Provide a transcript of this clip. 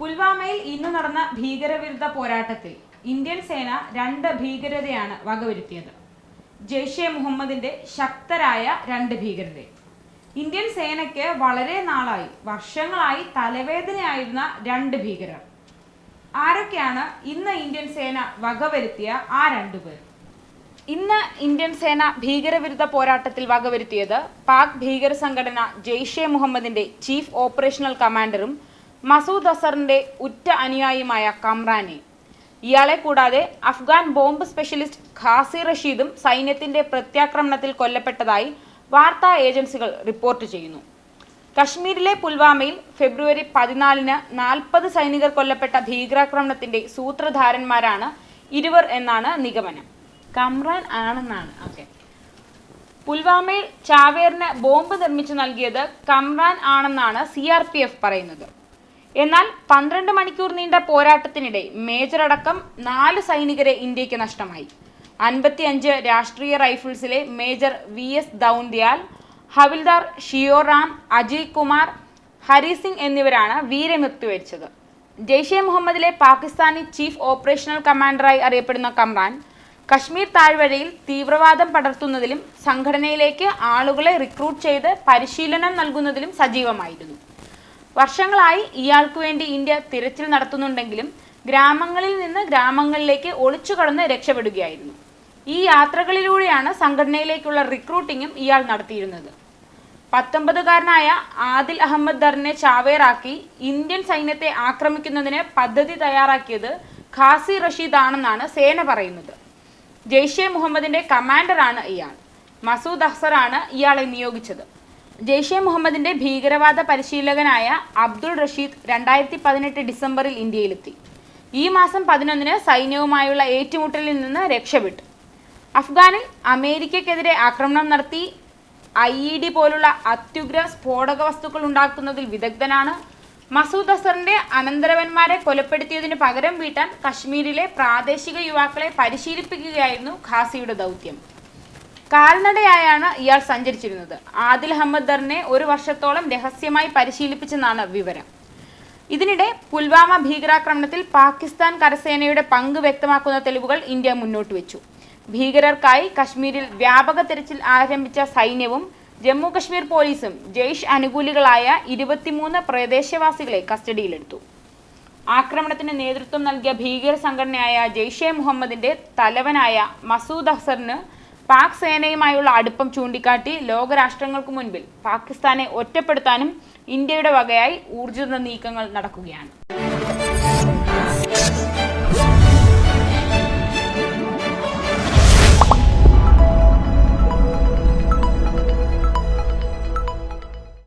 പുൽവാമയിൽ ഇന്ന് നടന്ന ഭീകരവിരുദ്ധ പോരാട്ടത്തിൽ ഇന്ത്യൻ സേന രണ്ട് ഭീകരതയാണ് വകവരുത്തിയത്. ജെയ്ഷെ മുഹമ്മദിന്റെ ശക്തരായ രണ്ട് ഭീകരരെ. ഇന്ത്യൻ സേനയ്ക്ക് വളരെ നാളായി വർഷങ്ങളായി തലവേദനയായിരുന്ന രണ്ട് ഭീകരർ. ആരൊക്കെയാണ് ഇന്ന് ഇന്ത്യൻ സേന വകവരുത്തിയ ആ രണ്ടു പേർ? ഇന്ന് ഇന്ത്യൻ സേന ഭീകരവിരുദ്ധ പോരാട്ടത്തിൽ വകവരുത്തിയത് പാക് ഭീകര സംഘടന ജെയ്ഷെ മുഹമ്മദിന്റെ ചീഫ് ഓപ്പറേഷണൽ കമാൻഡറും മസൂദ് അസറിന്റെ ഉറ്റ അനുയായിയുമായ കമ്രാനെ. ഇയാളെ കൂടാതെ അഫ്ഗാൻ ബോംബ് സ്പെഷ്യലിസ്റ്റ് ഖാസി റഷീദും സൈന്യത്തിന്റെ പ്രത്യാക്രമണത്തിൽ കൊല്ലപ്പെട്ടതായി വാർത്താ ഏജൻസികൾ റിപ്പോർട്ട് ചെയ്യുന്നു. കശ്മീരിലെ പുൽവാമയിൽ ഫെബ്രുവരി പതിനാലിന് നാൽപ്പത് സൈനികർ കൊല്ലപ്പെട്ട ഭീകരാക്രമണത്തിന്റെ സൂത്രധാരന്മാരാണ് ഇരുവർ എന്നാണ് നിഗമനം. കമ്രാൻ ആണെന്നാണ്. ഓക്കെ. പുൽവാമയിൽ ചാവേറിന് ബോംബ് നിർമ്മിച്ചു നൽകിയത് കമ്രാൻ ആണെന്നാണ് സി പറയുന്നത്. എന്നാൽ പന്ത്രണ്ട് മണിക്കൂർ നീണ്ട പോരാട്ടത്തിനിടെ മേജർ അടക്കം നാല് സൈനികരെ ഇന്ത്യയ്ക്ക് നഷ്ടമായി. അൻപത്തിയഞ്ച് Rashtriya റൈഫിൾസിലെ major V S Dhoundiyal havildar Sheoram Ajay Kumar Hari Singh എന്നിവരാണ് വീരമൃത്യു വരിച്ചത് ജെയ്ഷെ മുഹമ്മദിലെ പാകിസ്ഥാനി ചീഫ് ഓപ്പറേഷണൽ കമാൻഡറായി അറിയപ്പെടുന്ന കമ്രാൻ കശ്മീർ താഴ്വരയിൽ തീവ്രവാദം പടർത്തുന്നതിലും സംഘടനയിലേക്ക് ആളുകളെ റിക്രൂട്ട് ചെയ്ത് പരിശീലനം നൽകുന്നതിലും സജീവമായിരുന്നു. വർഷങ്ങളായി ഇയാൾക്കു വേണ്ടി ഇന്ത്യ തിരച്ചിൽ നടത്തുന്നുണ്ടെങ്കിലും ഗ്രാമങ്ങളിൽ നിന്ന് ഗ്രാമങ്ങളിലേക്ക് ഒളിച്ചു കടന്ന് രക്ഷപ്പെടുകയായിരുന്നു. ഈ യാത്രകളിലൂടെയാണ് സംഘടനയിലേക്കുള്ള റിക്രൂട്ടിങ്ങും ഇയാൾ നടത്തിയിരുന്നത്. പത്തൊമ്പതുകാരനായ ആദിൽ അഹമ്മദ് ദറിനെ ചാവേറാക്കി ഇന്ത്യൻ സൈന്യത്തെ ആക്രമിക്കുന്നതിന് പദ്ധതി തയ്യാറാക്കിയത് ഖാസി റഷീദ് ആണെന്നാണ് സേന പറയുന്നത്. ജെയ്ഷെ മുഹമ്മദിന്റെ കമാൻഡറാണ് ഇയാൾ. മസൂദ് അഹ്സറാണ് ഇയാളെ നിയോഗിച്ചത്. ജെയ്ഷെ മുഹമ്മദിന്റെ ഭീകരവാദ പരിശീലകനായ അബ്ദുൾ റഷീദ് രണ്ടായിരത്തി പതിനെട്ട് ഡിസംബറിൽ ഇന്ത്യയിലെത്തി. ഈ മാസം പതിനൊന്നിന് സൈന്യവുമായുള്ള ഏറ്റുമുട്ടലിൽ നിന്ന് രക്ഷപ്പെട്ടു. അഫ്ഗാനിൽ അമേരിക്കക്കെതിരെ ആക്രമണം നടത്തി ഐ ഇ ഡി പോലുള്ള അത്യുഗ്ര സ്ഫോടക വസ്തുക്കൾ ഉണ്ടാക്കുന്നതിൽ വിദഗ്ധനാണ്. മസൂദ് അസറിന്റെ അനന്തരവന്മാരെ കൊലപ്പെടുത്തിയതിന് പകരം വീട്ടാൻ കശ്മീരിലെ പ്രാദേശിക യുവാക്കളെ പരിശീലിപ്പിക്കുകയായിരുന്നു ഖാസിയുടെ ദൗത്യം. കാൽനടയായാണ് ഇയാൾ സഞ്ചരിച്ചിരുന്നത്. ആദിൽ അഹമ്മദ് ദറിനെ ഒരു വർഷത്തോളം രഹസ്യമായി പരിശീലിപ്പിച്ചെന്നാണ് വിവരം. ഇതിനിടെ പുൽവാമ ഭീകരാക്രമണത്തിൽ പാകിസ്ഥാൻ കരസേനയുടെ പങ്ക് വ്യക്തമാക്കുന്ന തെളിവുകൾ ഇന്ത്യ മുന്നോട്ട് വെച്ചു. ഭീകരർക്കായി കശ്മീരിൽ വ്യാപക തെരച്ചിൽ ആരംഭിച്ച സൈന്യവും ജമ്മു കശ്മീർ പോലീസും ജെയ്ഷ് അനുകൂലികളായ ഇരുപത്തിമൂന്ന് പ്രദേശവാസികളെ കസ്റ്റഡിയിലെടുത്തു. ആക്രമണത്തിന് നേതൃത്വം നൽകിയ ഭീകര സംഘടനയായ ജെയ്ഷെ മുഹമ്മദിന്റെ തലവനായ മസൂദ് അസറിന് പാക് സേനയുമായുള്ള അടുപ്പം ചൂണ്ടിക്കാട്ടി ലോകരാഷ്ട്രങ്ങൾക്ക് മുൻപിൽ പാകിസ്ഥാനെ ഒറ്റപ്പെടുത്താനും ഇന്ത്യയുടെ വകയായി ഊർജിത നീക്കങ്ങൾ നടക്കുകയാണ്.